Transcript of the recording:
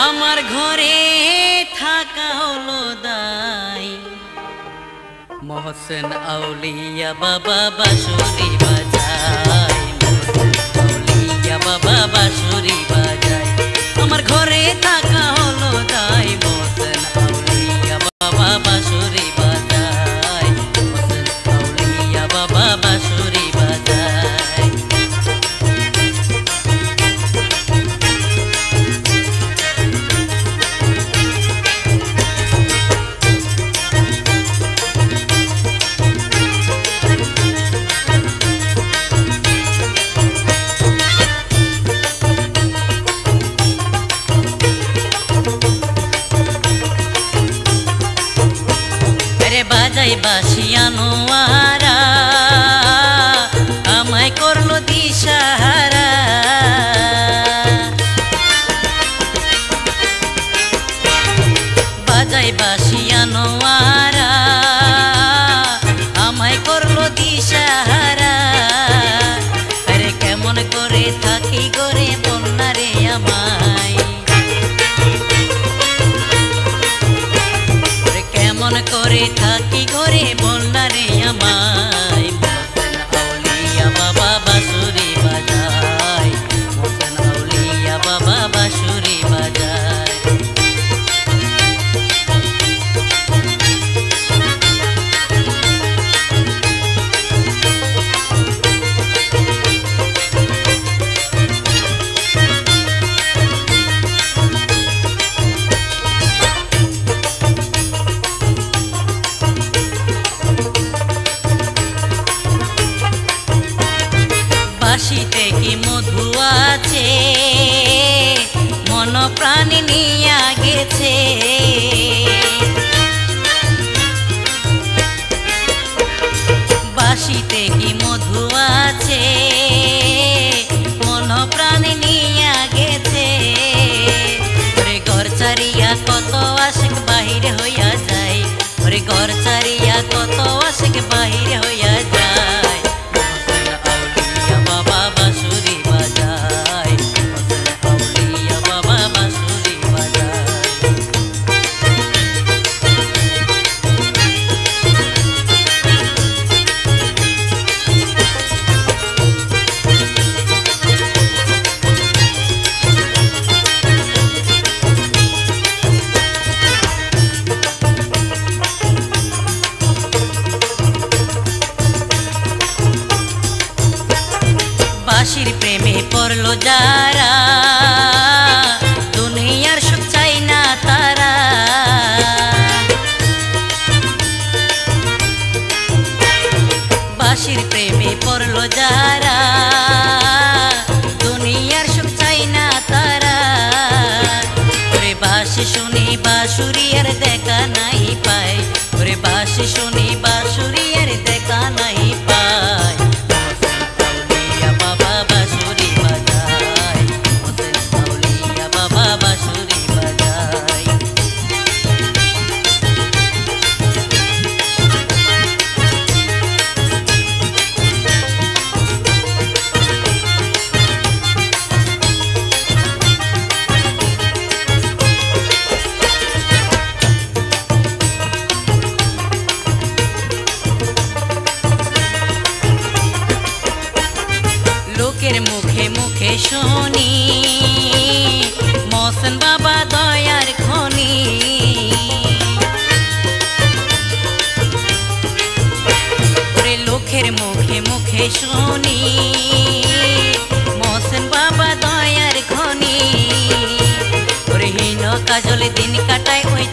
আমার ঘরে থাকা হলো দাই মহসেন আউলিয়া বাবা বাসুরি মহসেন আউলিয়া বাবা বাসুরি বাজাই আমার ঘরে থাকা হলো দাই বাজাই বাসিয়ানো আরা, আমায় করল দিশাহারা। বাজাই বাসিয়ানো আরা, আমায় করল দিশাহারা। আরে কেমন করে থাকি গরে বন্যারে আমায় করে থাকি ঘরে বন্যারে মন প্রাণ নিয়া গেছে। বাসিতে কি মধু আছে? মন প্রাণ নিয়া গেছে। ওরে ঘর চারিয়া কত আশেক বাহির হইয়া যায়। ওরে ঘর চারিয়া কত পড়ল যারা? দুনিয়ার সুখ চাই না তারা। বাসির প্রেমে পড়ল যারা? দুনিয়ার সুখ চাই না তারা। ওরে বাসি শুনি বাসুরিয়ার দেখা নাই পায়। ওরে বাসি শুনি দয়ার খনি। লোকের মুখে মুখে বাবা দয়ার খনি। কাজলে দিন কাটায় ওই